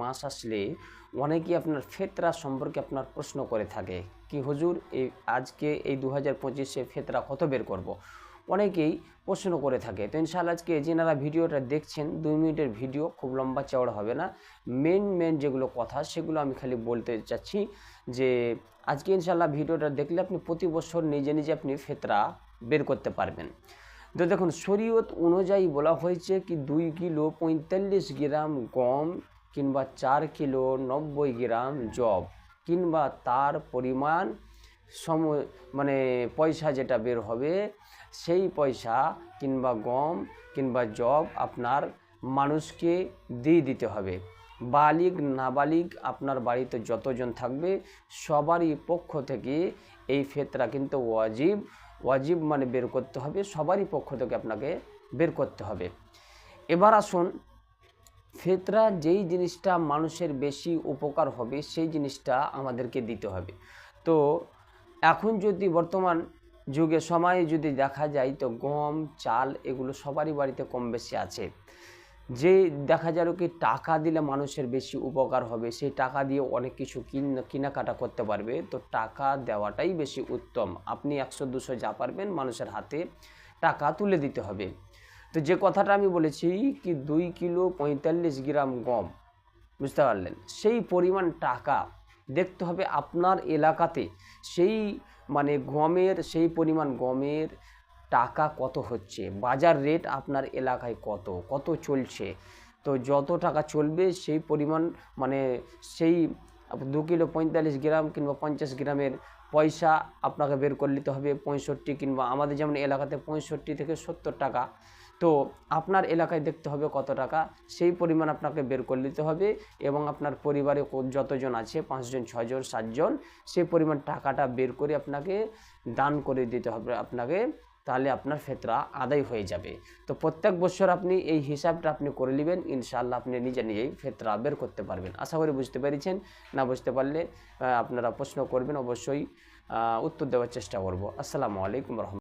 মাস আসলে অনেকেই আপনার ফেতরা সম্পর্কে আপনার প্রশ্ন করে থাকে, কি হুজুর এই আজকে এই দু হাজার পঁচিশে ফেতরা কত বের করব। অনেকেই প্রশ্ন করে থাকে। তো ইনশাআল্লাহ আজকে যেনারা ভিডিওটা দেখছেন, দুই মিনিটের ভিডিও, খুব লম্বা চওড়া হবে না। মেন মেন যেগুলো কথা, সেগুলো আমি খালি বলতে চাচ্ছি যে, আজকে ইনশাআল্লাহ ভিডিওটা দেখলে আপনি প্রতি বছর নিজে নিজে আপনি ফেতরা বের করতে পারবেন। তো দেখুন, শরীয়ত অনুযায়ী বলা হয়েছে কি, দুই কিলো পঁয়তাল্লিশ গ্রাম গম কিংবা চার কিলো নব্বই গ্রাম জব কিংবা তার পরিমাণ সম মানে পয়সা যেটা বের হবে, সেই পয়সা কিংবা গম কিংবা জব আপনার মানুষকে দিয়ে দিতে হবে। বালিগ নাবালিগ আপনার বাড়িতে যতজন থাকবে, সবারই পক্ষ থেকে এই ফেতরা কিন্তু ওয়াজিব। ওয়াজিব মানে বের করতে হবে, সবারই পক্ষ থেকে আপনাকে বের করতে হবে। এবার আসুন ফেতরা যেই জিনিসটা মানুষের বেশি উপকার হবে, সেই জিনিসটা আমাদেরকে দিতে হবে। তো এখন যদি বর্তমান যুগে সময়ে যদি দেখা যায় তো গম, চাল এগুলো সবারই বাড়িতে কম বেশি আছে। যে দেখা গেল কি টাকা দিলে মানুষের বেশি উপকার হবে, সেই টাকা দিয়ে অনেক কিছু কিন, কেনাকাটা করতে পারবে। তো টাকা দেওয়াটাই বেশি উত্তম। আপনি একশো, দুশো যা পারবেন মানুষের হাতে টাকা তুলে দিতে হবে। তো যে কথাটা আমি বলেছি কি দুই কিলো পঁয়তাল্লিশ গ্রাম গম, বুঝতে পারলেন? সেই পরিমাণ টাকা দেখতে হবে আপনার এলাকাতে সেই মানে গমের, সেই পরিমাণ গমের টাকা কত হচ্ছে, বাজার রেট আপনার এলাকায় কত কত চলছে? তো যত টাকা চলবে সেই পরিমাণ মানে সেই দু কিলো পঁয়তাল্লিশ গ্রাম কিংবা পঞ্চাশ গ্রামের পয়সা আপনাকে বের করে নিতে হবে, পঁয়ষট্টি কিংবা আমাদের যেমন এলাকাতে পঁয়ষট্টি থেকে সত্তর টাকা। তো আপনার এলাকায় দেখতে হবে কত টাকা, সেই পরিমাণ আপনাকে বের করে নিতে হবে এবং আপনার পরিবারে যতজন আছে, পাঁচজন ছজন সাতজন, সেই পরিমাণ টাকাটা বের করে আপনাকে দান করে দিতে হবে আপনাকে, তাহলে আপনার ফেতরা আদায় হয়ে যাবে। তো প্রত্যেক বছর আপনি এই হিসাবটা আপনি করে নেবেন, ইনশাআল্লাহ আপনি নিজে নিজেই ফেতরা বের করতে পারবেন। আশা করি বুঝতে পেরেছেন, না বুঝতে পারলে আপনারা প্রশ্ন করবেন, অবশ্যই উত্তর দেওয়ার চেষ্টা করব। আসসালামু আলাইকুম রহমতুল্লাহ।